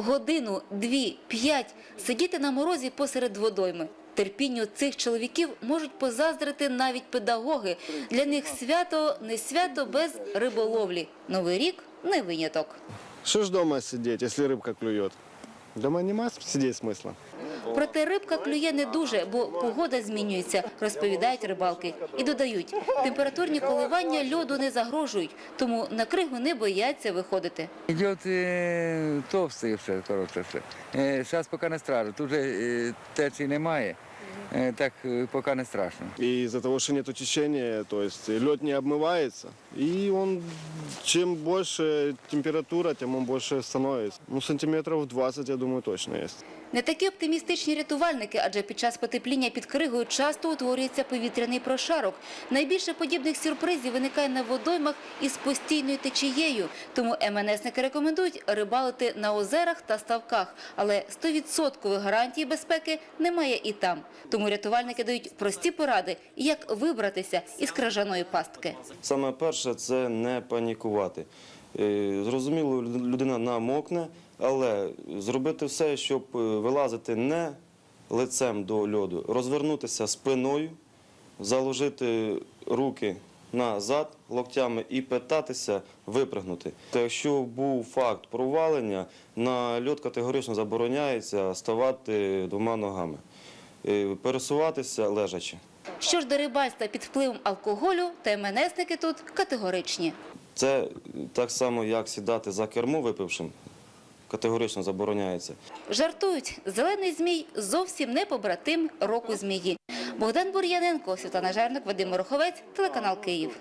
Годину, дві, п'ять сидіти на морозі посеред водойми. Терпінню цих чоловіків можуть позаздрити навіть педагоги. Для них свято не свято без риболовлі. Новий рік не виняток. Що ж дома сидіти, якщо рибка клює? Дома немає сидіти смысла. Проте рибка клює не дуже, бо погода змінюється, розповідають рибалки. І додають, температурні коливання льоду не загрожують, тому на кригу не бояться виходити. Идет э, товстий все, коротше все. Е, Зараз поки не стражу, Тут же е, течії немає, е, так е, поки не страшно. И из-за того, что нет течения, то есть лед не обмывается. И он, чем больше температура, тем он больше становится. Ну, сантиметров 20, я думаю, точно есть. Не такі оптимістичні рятувальники, адже під час потепління під кригою часто утворюється повітряний прошарок. Найбільше подібних сюрпризів виникає на водоймах із постійною течією. Тому МНСники рекомендують рибалити на озерах та ставках. Але 100% гарантії безпеки немає і там. Тому рятувальники дають прості поради, як вибратися із кражаної пастки. Саме перше це не панікувати. Е, Зрозуміло, людина намокне, але зробити все, щоб е, вилазити не лицем до льоду, розвернутися спиною, заложити руки назад локтями і питатися випрыгнути. Та якщо був факт провалення, на льод категорично забороняється ставати двома ногами, пересуватися лежачи. Що ж до рибальства під впливом алкоголю, то МНСники тут категоричні. Це так само, як сідати за кермо випившим, категорично забороняється. Жартують, зелений змій зовсім не побратим року змії. Богдан Бур'яненко, Світлана Жерник, Вадим Мороховець, телеканал Київ.